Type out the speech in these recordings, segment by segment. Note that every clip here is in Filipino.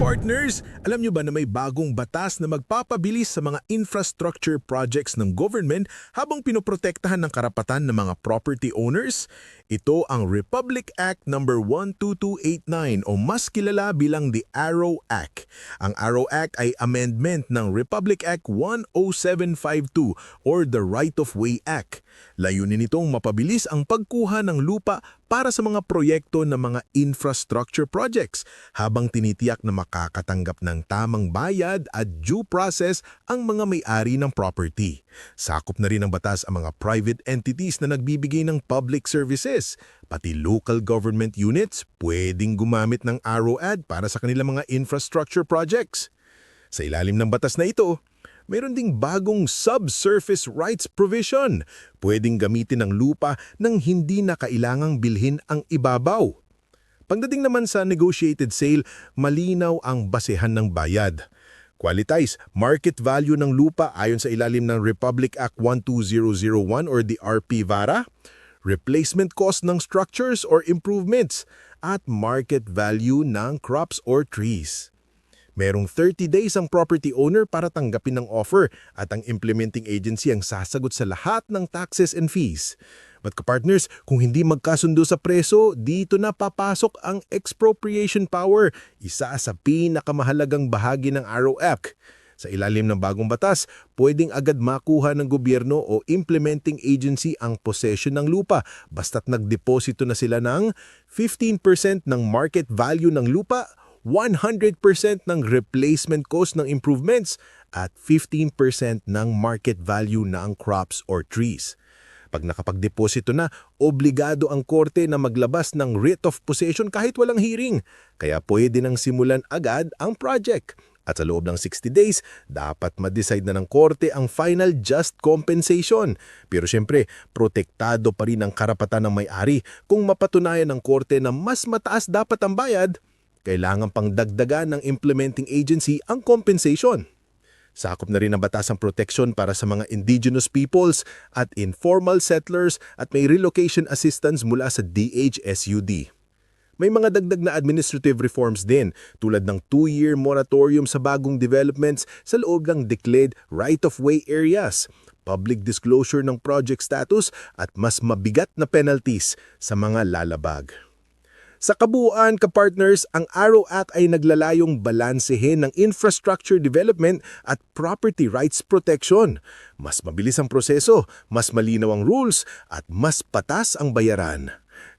Partners, alam nyo ba na may bagong batas na magpapabilis sa mga infrastructure projects ng government habang pinoprotektahan ng karapatan ng mga property owners? Ito ang Republic Act No. 12289 o mas kilala bilang the Arrow Act. Ang Arrow Act ay amendment ng Republic Act 10752 or the Right of Way Act. Layunin nitong mapabilis ang pagkuha ng lupa para sa mga proyekto ng mga infrastructure projects habang tinitiyak na makakatanggap ng tamang bayad at due process ang mga may-ari ng property. Sakop na rin ng batas ang mga private entities na nagbibigay ng public services. Pati local government units pwedeng gumamit ng Arrow Ad para sa kanilang mga infrastructure projects. Sa ilalim ng batas na ito, Meron ding bagong subsurface rights provision. Pwedeng gamitin ang lupa nang hindi na kailangang bilhin ang ibabaw. Pagdating naman sa negotiated sale, malinaw ang basehan ng bayad. Qualitize, market value ng lupa ayon sa ilalim ng Republic Act 12001 or the RP VARA, replacement cost ng structures or improvements, at market value ng crops or trees. Merong 30 days ang property owner para tanggapin ng offer at ang implementing agency ang sasagot sa lahat ng taxes and fees. But kapartners, kung hindi magkasundo sa preso, dito na papasok ang expropriation power, isa sa pinakamahalagang bahagi ng Arrow. Sa ilalim ng bagong batas, pwedeng agad makuha ng gobyerno o implementing agency ang possession ng lupa basta't nagdeposito na sila ng 15% ng market value ng lupa 100% ng replacement cost ng improvements at 15% ng market value ng crops or trees. Pag nakapagdeposito na, obligado ang korte na maglabas ng writ of possession kahit walang hearing. Kaya pwede nang simulan agad ang project. At sa loob ng 60 days, dapat ma-decide na ng korte ang final just compensation. Pero siyempre, protektado pa rin ang karapatan ng may-ari kung mapatunayan ng korte na mas mataas dapat ang bayad kailangan pang dagdagan ng implementing agency ang compensation. Sakop na rin ang batasang proteksyon para sa mga indigenous peoples at informal settlers at may relocation assistance mula sa DHSUD. May mga dagdag na administrative reforms din tulad ng two-year moratorium sa bagong developments sa loob ng declared right-of-way areas, public disclosure ng project status at mas mabigat na penalties sa mga lalabag. Sa kabuuan, kapartners, ang Arrow Act ay naglalayong balansehin ng infrastructure development at property rights protection. Mas mabilis ang proseso, mas malinaw ang rules, at mas patas ang bayaran.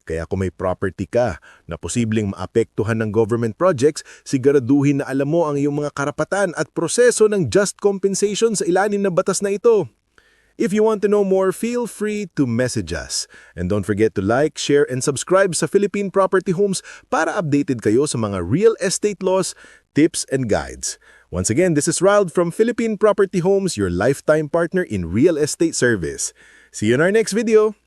Kaya kung may property ka na posibleng maapektuhan ng government projects, siguraduhin na alam mo ang iyong mga karapatan at proseso ng just compensation sa ilalim ng batas na ito. If you want to know more, feel free to message us. And don't forget to like, share, and subscribe sa Philippine Property Homes para updated kayo sa mga real estate laws, tips, and guides. Once again, this is Riled from Philippine Property Homes, your lifetime partner in real estate service. See you in our next video!